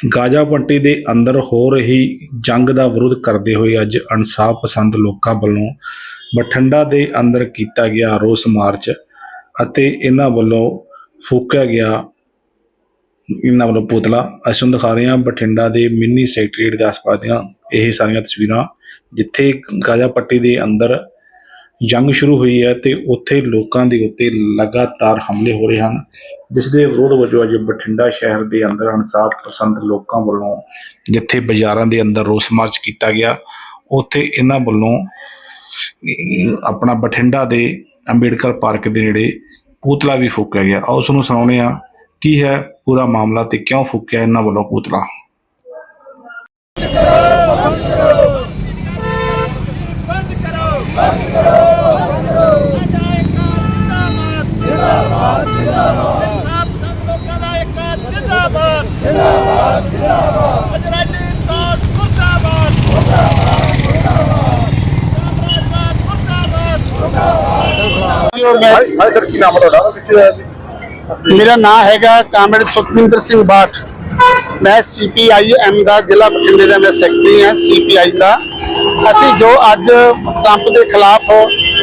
Gaza ਪੱਟੀ ਦੇ ਅੰਦਰ ਹੋ ਰਹੀ ਜੰਗ ਦਾ ਵਿਰੋਧ ਕਰਦੇ ਹੋਏ ਅੱਜ ਇਨਸਾਫ ਪਸੰਦ ਲੋਕਾਂ ਵੱਲੋਂ ਬਠਿੰਡਾ ਦੇ ਅੰਦਰ ਕੀਤਾ ਗਿਆ ਰੋਸ ਮਾਰਚ ਅਤੇ ਇਹਨਾਂ ਵੱਲੋਂ ਫੂਕਿਆ ਗਿਆ, ਇਹਨਾਂ ਵੱਲੋਂ ਪੁਤਲਾ। ਅਸੀਂ ਤੁਹਾਨੂੰ ਦਿਖਾ ਰਹੇ ਹਾਂ ਬਠਿੰਡਾ ਦੇ ਮਿੰਨੀ ਸੈਕਟਰੀਏਟ ਦੇ ਆਸ-ਪਾਸ ਦੀਆਂ ਇਹ ਸਾਰੀਆਂ ਤਸਵੀਰਾਂ, ਜਿੱਥੇ ਗਾਜ਼ਾ ਪੱਟੀ ਦੇ ਅੰਦਰ ਜੰਗ ਸ਼ੁਰੂ ਹੋਈ ਹੈ ਤੇ ਉੱਥੇ ਲੋਕਾਂ ਦੇ ਉੱਤੇ ਲਗਾਤਾਰ ਹਮਲੇ ਹੋ ਰਹੇ ਹਨ। ਜਿਸ ਦੇ ਵਿਰੋਧ ਵਜੋਂ ਅੱਜ ਬਠਿੰਡਾ ਸ਼ਹਿਰ ਦੇ ਅੰਦਰ ਇਨਸਾਫ ਪਸੰਦ ਲੋਕਾਂ ਵੱਲੋਂ ਜਿੱਥੇ ਬਾਜ਼ਾਰਾਂ ਦੇ ਅੰਦਰ ਰੋਸ ਮਾਰਚ ਕੀਤਾ ਗਿਆ, ਉੱਥੇ ਇਹਨਾਂ ਵੱਲੋਂ ਆਪਣਾ ਬਠਿੰਡਾ ਦੇ ਅੰਬੇਡਕਰ ਪਾਰਕ ਦੇ ਨੇੜੇ ਪੁਤਲਾ ਵੀ ਫੂਕਿਆ ਗਿਆ। ਆਓ ਉਸ ਨੂੰ ਸੁਣਾਉਂਦੇ ਆ ਕੀ ਹੈ ਪੂਰਾ ਮਾਮਲਾ ਤੇ ਕਿਉਂ ਫੂਕਿਆ ਇਹਨਾਂ ਵੱਲੋਂ ਪੁਤਲਾ ਬੰਦ ਕਰੋ ਬੰਦ ਕਰੋ ਸਾਡਾ ਇੱਕ ਜਿੰਦਾਬਾਦ ਜਿੰਦਾਬਾਦ ਜਿੰਦਾਬਾਦ ਸਭ ਸਭ ਲੋਕਾਂ ਦਾ ਇੱਕ ਜਿੰਦਾਬਾਦ ਜਿੰਦਾਬਾਦ ਅਜਰਾਲੀ ਤਾਸ ਮੁਰਦਾਬਾਦ ਮੁਰਦਾਬਾਦ ਮੁਰਦਾਬਾਦ ਹਾਈ ਸਰ ਕੀ ਨਾਮ ਤੁਹਾਡਾ ਮੇਰਾ ਨਾਮ ਹੈਗਾ ਕਾਮਰੇਡ ਸੁਖਵਿੰਦਰ ਸਿੰਘ ਬਾਠ। ਮੈਂ ਸੀਪੀਆਈਐਮ ਦਾ ਜ਼ਿਲ੍ਹਾ ਬਠਿੰਡੇ ਦਾ ਮੈਂ ਸੈਕਟਰੀ ਹਾਂ ਸੀਪੀਆਈ ਦਾ। ਅਸੀਂ ਜੋ ਅੱਜ ਟਰੰਪ ਦੇ ਖਿਲਾਫ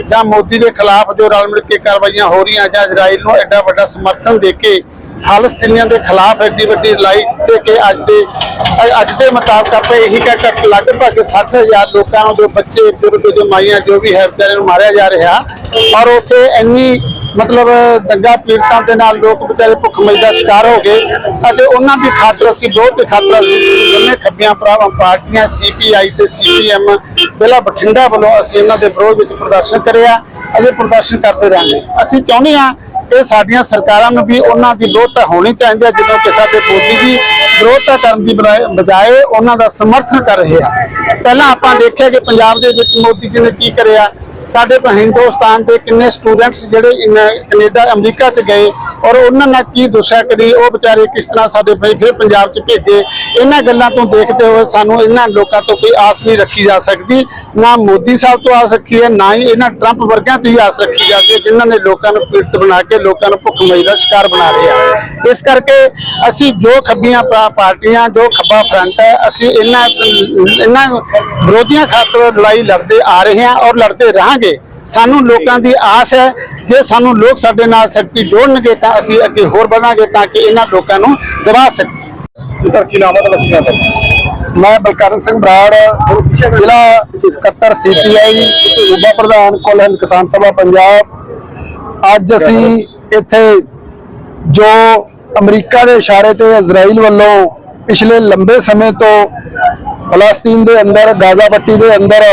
ਜਾਂ ਮੋਦੀ ਦੇ ਖਿਲਾਫ ਜੋ ਰਲ ਮਿਲ ਕੇ ਕਾਰਵਾਈਆਂ ਹੋ ਰਹੀਆਂ ਜਾਂ ਇਜ਼ਰਾਈਲ ਨੂੰ ਐਡਾ ਵੱਡਾ ਸਮਰਥਨ ਦੇ ਕੇ ਖਾਲਸਤੀਨੀਆਂ ਦੇ ਖਿਲਾਫ ਐਡੀ ਵੱਡੀ ਲੜਾਈ ਜਿੱਥੇ ਕਿ ਅੱਜ ਦੇ ਅੱਜ ਦੇ ਮੁਤਾਬਕ ਆਪਾਂ ਇਹੀ ਕਹਿ ਕਰ ਲਗਭਗ 60000 ਲੋਕਾਂ ਨੂੰ ਜੋ ਬੱਚੇ, ਬਜ਼ੁਰਗ ਜੋ ਮਾਈਆਂ ਜੋ ਵੀ ਹੈ ਵਿਚਾਰੇ ਨੂੰ ਮਾਰਿਆ ਜਾ ਰਿਹਾ। ਔਰ ਉੱਥੇ ਇੰਨੀ ਮਤਲਬ ਦੰਗਾ ਪੀੜਤਾਂ ਦੇ ਨਾਲ ਲੋਕ ਵਿਚਾਰੇ ਭੁੱਖਮਰੀ ਦਾ ਸ਼ਿਕਾਰ ਹੋ ਗਏ ਅਤੇ ਉਹਨਾਂ ਦੀ ਖਾਤਰ ਅਸੀਂ ਬਹੁਤ ਦੇ ਖਾਤਰ ਅਸੀਂ ਦੋਨੇ ਖੱਬੀਆਂ ਭਰਾਵਾਂ ਪਾਰਟੀਆਂ ਸੀਪੀਆਈ ਤੇ ਸੀਪੀਐਮ ਜ਼ਿਲ੍ਹਾ ਬਠਿੰਡਾ ਵੱਲੋਂ ਅਸੀਂ ਉਹਨਾਂ ਦੇ ਵਿਰੋਧ ਵਿੱਚ ਪ੍ਰਦਰਸ਼ਨ ਕਰਿਆ। ਅਜੇ ਪ੍ਰਦਰਸ਼ਨ ਕਰਦੇ ਰਹਿੰਦੇ। ਅਸੀਂ ਚਾਹੁੰਦੇ ਹਾਂ ਕਿ ਸਾਡੀਆਂ ਸਰਕਾਰਾਂ ਨੂੰ ਵੀ ਉਹਨਾਂ ਦੀ ਵਿਰੋਧਤਾ ਹੋਣੀ ਚਾਹੀਦੀ ਹੈ, ਜਦੋਂ ਕਿ ਸਾਡੇ ਮੋਦੀ ਜੀ ਵਿਰੋਧਤਾ ਕਰਨ ਦੀ ਬਜਾਏ- ਬਜਾਏ ਉਹਨਾਂ ਦਾ ਸਮਰਥਨ ਕਰ ਰਹੇ ਆ। ਪਹਿਲਾਂ ਆਪਾਂ ਦੇਖਿਆ ਕਿ ਪੰਜਾਬ ਦੇ ਵਿੱਚ ਮੋਦੀ ਜੀ ਨੇ ਕੀ ਕਰਿਆ? ਸਾਡੇ ਹਿੰਦੁਸਤਾਨ ਦੇ ਕਿੰਨੇ ਸਟੂਡੈਂਟਸ ਜਿਹੜੇ ਇਨ- ਕੈਨੇਡਾ, ਅਮਰੀਕਾ ਚ ਗਏ ਔਰ ਉਹਨਾਂ ਨਾਲ ਕੀ ਦੁਸ਼ਾ ਕਰੀ ਉਹ ਵਿਚਾਰੇ ਕਿਸ ਤਰ੍ਹਾਂ ਸਾਡੇ ਫਿਰ ਫਿਰ ਪੰਜਾਬ ਚ ਭੇਜੇ। ਇਹਨਾਂ ਗੱਲਾਂ ਤੋਂ ਦੇਖਦੇ ਹੋਏ ਸਾਨੂੰ ਇਹਨਾਂ ਲੋਕਾਂ ਤੋਂ ਕੋਈ ਆਸ ਨਹੀਂ ਰੱਖੀ ਜਾ ਸਕਦੀ। ਨਾ ਮੋਦੀ ਸਾਹਿਬ ਤੋਂ ਆਸ ਰੱਖੀ ਹੈ, ਨਾ ਹੀ ਇਹਨਾਂ ਟਰੰਪ ਵਰਗਿਆਂ ਤੋਂ ਹੀ ਆਸ ਰੱਖੀ ਜਾਂਦੀ ਹੈ, ਜਿਨ੍ਹਾਂ ਨੇ ਲੋਕਾਂ ਨੂੰ ਪੀੜਤ ਬਣਾ ਕੇ ਲੋਕਾਂ ਨੂੰ ਭੁੱਖਮਰੀ ਦਾ ਸ਼ਿਕਾਰ ਬਣਾ ਰਹੇ ਆ ਇਸ ਕਰਕੇ ਅਸੀਂ ਜੋ ਖੱਬੀਆਂ ਪਾ- ਪਾਰਟੀਆਂ, ਜੋ ਖੱਬਾ ਫਰੰਟ ਹੈ, ਅਸੀਂ ਇਹਨਾਂ ਇਹਨਾਂ ਵਿਰੋਧੀਆਂ ਖਾਤਰ ਲੜਾਈ ਲੜਦੇ ਆ ਰਹੇ ਹਾਂ ਔਰ ਲੜਦੇ ਰਹਾਂਗੇ। ਸਾਨੂੰ ਲੋਕਾਂ ਦੀ ਆਸ ਹੈ। ਜੇ ਸਾਨੂੰ ਲੋਕ ਸਾਡੇ ਨਾਲ ਸ਼ਕਤੀ ਜੋੜਨਗੇ ਤਾਂ ਅਸੀਂ ਅੱਗੇ ਹੋਰ ਵਧਾਂਗੇ ਤਾਂ ਕਿ ਇਹਨਾਂ ਲੋਕਾਂ ਨੂੰ ਦਬਾ ਸਕੀਏ। ਸਰ ਕੀ ਨਾਮ ਹੈ ਤੁਹਾਡਾ? ਮੈਂ ਬਲਕਰਨ ਸਿੰਘ ਬਰਾੜ ਜ਼ਿਲ੍ਹਾ ਸਕੱਤਰ ਸੀਪੀਆਈ ਸੂਬਾ ਪ੍ਰਧਾਨ ਕੁੱਲ ਹਿੰਦ ਕਿਸਾਨ ਸਭਾ ਪੰਜਾਬ। ਅੱਜ ਅਸੀਂ ਇੱਥੇ ਜੋ ਅਮਰੀਕਾ ਦੇ ਇਸ਼ਾਰੇ ਤੇ ਇਜ਼ਰਾਈਲ ਵੱਲੋਂ ਪਿਛਲੇ ਲੰਬੇ ਸਮੇਂ ਤੋਂ ਫਲਸਤੀਨ ਦੇ ਅੰਦਰ, ਗਾਜ਼ਾ ਪੱਟੀ ਦੇ ਅੰਦਰ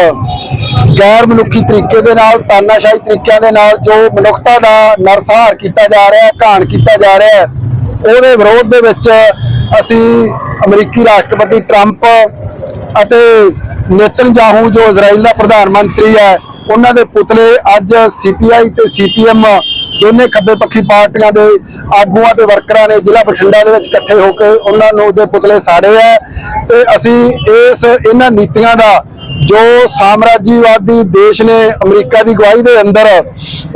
ਗੈਰ ਮਨੁੱਖੀ ਤਰੀਕੇ ਦੇ ਨਾਲ, ਤਾਨਾਸ਼ਾਹੀ ਤਰੀਕਿਆਂ ਦੇ ਨਾਲ ਜੋ ਮਨੁੱਖਤਾ ਦਾ ਨਰਸਹਾਰ ਕੀਤਾ ਜਾ ਰਿਹਾ ਹੈ ਘਾਣ ਕੀਤਾ ਜਾ ਰਿਹਾ ਹੈ, ਉਹਦੇ ਵਿਰੋਧ ਦੇ ਵਿੱਚ ਅਸੀਂ ਅਮਰੀਕੀ ਰਾਸ਼ਟਰਪਤੀ ਟਰੰਪ ਅਤੇ ਨੇਤਨਯਾਹੂ ਜੋ ਇਜ਼ਰਾਈਲ ਦਾ ਪ੍ਰਧਾਨ ਮੰਤਰੀ ਹੈ, ਉਹਨਾਂ ਦੇ ਪੁਤਲੇ ਅੱਜ ਸੀਪੀਆਈ ਤੇ ਸੀਪੀਐਮ ਦੋਨੇ ਖੱਬੇ ਪੱਖੀ ਪਾਰਟੀਆਂ ਦੇ ਆਗੂਆਂ ਤੇ ਵਰਕਰਾਂ ਨੇ ਜ਼ਿਲ੍ਹਾ ਬਠਿੰਡਾ ਦੇ ਵਿੱਚ ਇਕੱਠੇ ਹੋ ਕੇ ਉਹਨਾਂ ਨੂੰ ਉਹਦੇ ਪੁਤਲੇ ਸਾੜੇ ਹੈ ਤੇ ਅਸੀਂ ਇਸ ਇਹਨਾਂ ਨੀਤੀਆਂ ਦਾ ਜੋ ਸਾਮਰਾਜੀਵਾਦੀ ਦੇਸ਼ ਨੇ ਅਮਰੀਕਾ ਦੀ ਗਵਾਹੀ ਦੇ ਅੰਦਰ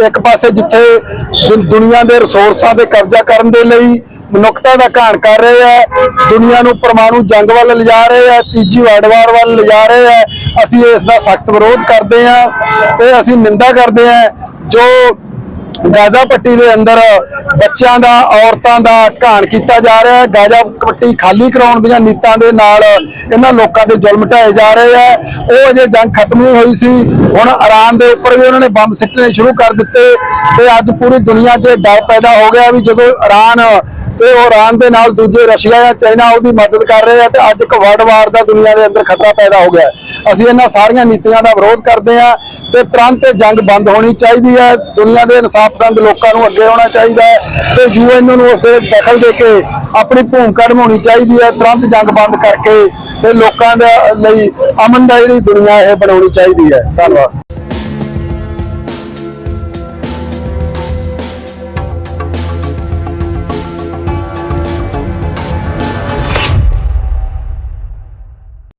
ਇੱਕ ਪਾਸੇ ਜਿੱਥੇ ਦੁਨੀਆ ਦੇ ਰਿਸੋਰਸਾਂ ਤੇ ਕਬਜ਼ਾ ਕਰਨ ਦੇ ਲਈ ਮਨੁੱਖਤਾ ਦਾ ਘਾਣ ਕਰ ਰਹੇ ਹੈ ਦੁਨੀਆ ਨੂੰ ਪਰਮਾਣੂ ਜੰਗ ਵੱਲ ਲਿਜਾ ਰਹੇ ਹੈ ਤੀਜੀ ਵਰਲਡ ਵਾਰ ਵੱਲ ਲਿਜਾ ਰਹੇ ਹੈ ਅਸੀਂ ਇਸ ਦਾ ਸਖਤ ਵਿਰੋਧ ਕਰਦੇ ਹਾਂ ਤੇ ਅਸੀਂ ਨਿੰਦਾ ਕਰਦੇ ਹਾਂ ਜੋ ਗਾਜ਼ਾ ਪੱਟੀ ਦੇ ਅੰਦਰ ਬੱਚਿਆਂ ਦਾ, ਔਰਤਾਂ ਦਾ ਘਾਣ ਕੀਤਾ ਜਾ ਰਿਹਾ ਹੈ। ਗਾਜ਼ਾ ਪੱਟੀ ਖਾਲੀ ਕਰਾਉਣ ਦੀਆਂ ਨੀਤਾਂ ਦੇ ਨਾਲ ਇਹਨਾਂ ਲੋਕਾਂ ਦੇ ਜ਼ੁਲਮ ਢਾਏ ਜਾ ਰਹੇ ਹੈ। ਉਹ ਅਜੇ ਜੰਗ ਖਤਮ ਨਹੀਂ ਹੋਈ ਸੀ। ਹੁਣ ਇਰਾਨ ਦੇ ਉੱਪਰ ਵੀ ਉਹਨਾਂ ਨੇ ਬੰਬ ਸਿੱਟਣੇ ਸ਼ੁਰੂ ਕਰ ਦਿੱਤੇ ਤੇ ਅੱਜ ਪੂਰੀ ਦੁਨੀਆ 'ਚ ਡਰ ਪੈਦਾ ਹੋ ਗਿਆ ਵੀ ਜਦੋਂ ਇਰਾਨ ਤੇ ਉਹ ਇਰਾਨ ਦੇ ਨਾਲ ਦੂਜੇ ਰਸ਼ੀਆ ਜਾਂ ਚਾਈਨਾ ਉਹਦੀ ਮਦਦ ਕਰ ਰਹੇ ਆ ਤੇ ਅੱਜ ਇੱਕ ਵਰਲਡ ਵਾਰ ਦਾ ਦੁਨੀਆ ਦੇ ਅੰਦਰ ਖਤਰਾ ਪੈਦਾ ਹੋ ਗਿਆ ਅਸੀਂ ਇਹਨਾਂ ਸਾਰੀਆਂ ਨੀਤੀਆਂ ਦਾ ਵਿਰੋਧ ਕਰਦੇ ਆ ਤੇ ਤੁਰੰਤ ਜੰਗ ਬੰਦ ਹੋਣੀ ਚਾਹੀਦੀ ਹੈ। ਦੁਨੀਆ ਦੇ ਇਨਸਾਫ ਪਸੰਦ ਲੋਕਾਂ ਨੂੰ ਅੱਗੇ ਆਉਣਾ ਚਾਹੀਦਾ ਹੈ ਤੇ ਯੂਐਨ ਨੂੰ ਉਸ ਦੇ ਵਿੱਚ ਦਖਲ ਦੇ ਕੇ ਆਪਣੀ ਭੂਮਿਕਾ ਨਿਭਾਉਣੀ ਚਾਹੀਦੀ ਹੈ। ਤੁਰੰਤ ਜੰਗ ਬੰਦ ਕਰਕੇ ਤੇ ਲੋਕਾਂ ਦੇ ਲਈ ਅਮਨ ਦਾ ਜਿਹੜੀ ਦੁਨੀਆ ਇਹ ਬਣਾਉਣੀ ਚਾਹੀਦੀ ਹੈ। ਧੰਨਵਾਦ।